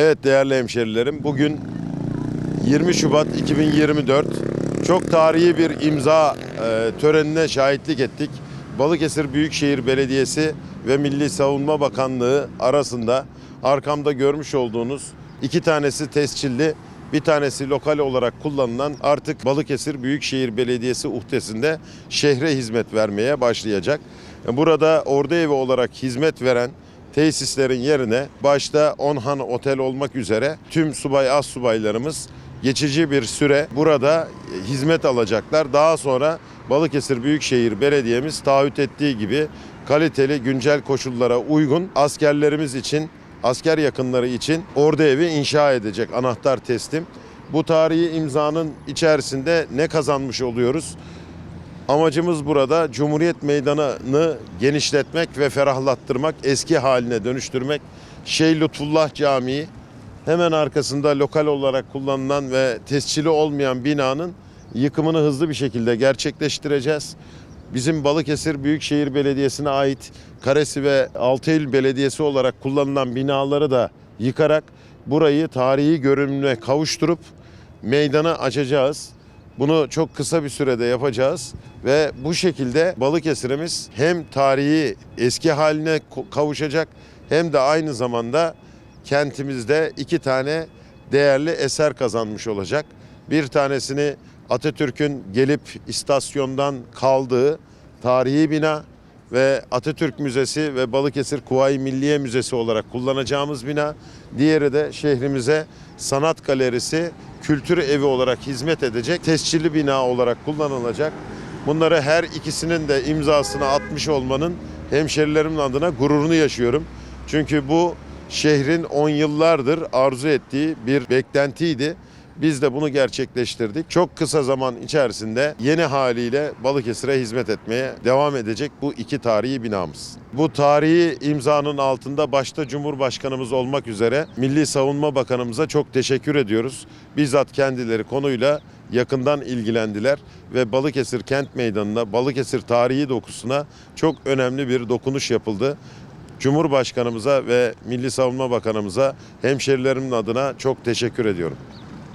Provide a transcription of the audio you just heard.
Evet değerli hemşerilerim bugün 20 Şubat 2024 çok tarihi bir imza e, törenine şahitlik ettik. Balıkesir Büyükşehir Belediyesi ve Milli Savunma Bakanlığı arasında arkamda görmüş olduğunuz iki tanesi tescilli bir tanesi lokal olarak kullanılan artık Balıkesir Büyükşehir Belediyesi uhdesinde şehre hizmet vermeye başlayacak. Burada ordu evi olarak hizmet veren tesislerin yerine başta Onhan Otel olmak üzere tüm subay az subaylarımız geçici bir süre burada hizmet alacaklar. Daha sonra Balıkesir Büyükşehir Belediye'miz taahhüt ettiği gibi kaliteli güncel koşullara uygun askerlerimiz için, asker yakınları için ordu evi inşa edecek anahtar teslim. Bu tarihi imzanın içerisinde ne kazanmış oluyoruz? Amacımız burada Cumhuriyet Meydanı'nı genişletmek ve ferahlattırmak, eski haline dönüştürmek. Şeyh Lütfullah Camii hemen arkasında lokal olarak kullanılan ve tescili olmayan binanın yıkımını hızlı bir şekilde gerçekleştireceğiz. Bizim Balıkesir Büyükşehir Belediyesi'ne ait Karesi ve Altıyıl Belediyesi olarak kullanılan binaları da yıkarak burayı tarihi görünümüne kavuşturup meydanı açacağız. Bunu çok kısa bir sürede yapacağız ve bu şekilde Balıkesir'imiz hem tarihi eski haline kavuşacak hem de aynı zamanda kentimizde iki tane değerli eser kazanmış olacak. Bir tanesini Atatürk'ün gelip istasyondan kaldığı tarihi bina ve Atatürk Müzesi ve Balıkesir Kuvayi Milliye Müzesi olarak kullanacağımız bina. Diğeri de şehrimize sanat galerisi, kültür evi olarak hizmet edecek tescilli bina olarak kullanılacak. Bunları her ikisinin de imzasını atmış olmanın hemşerilerimin adına gururunu yaşıyorum. Çünkü bu şehrin 10 yıllardır arzu ettiği bir beklentiydi. Biz de bunu gerçekleştirdik. Çok kısa zaman içerisinde yeni haliyle Balıkesir'e hizmet etmeye devam edecek bu iki tarihi binamız. Bu tarihi imzanın altında başta Cumhurbaşkanımız olmak üzere Milli Savunma Bakanımıza çok teşekkür ediyoruz. Bizzat kendileri konuyla yakından ilgilendiler ve Balıkesir Kent Meydanı'na, Balıkesir tarihi dokusuna çok önemli bir dokunuş yapıldı. Cumhurbaşkanımıza ve Milli Savunma Bakanımıza hemşerilerimin adına çok teşekkür ediyorum.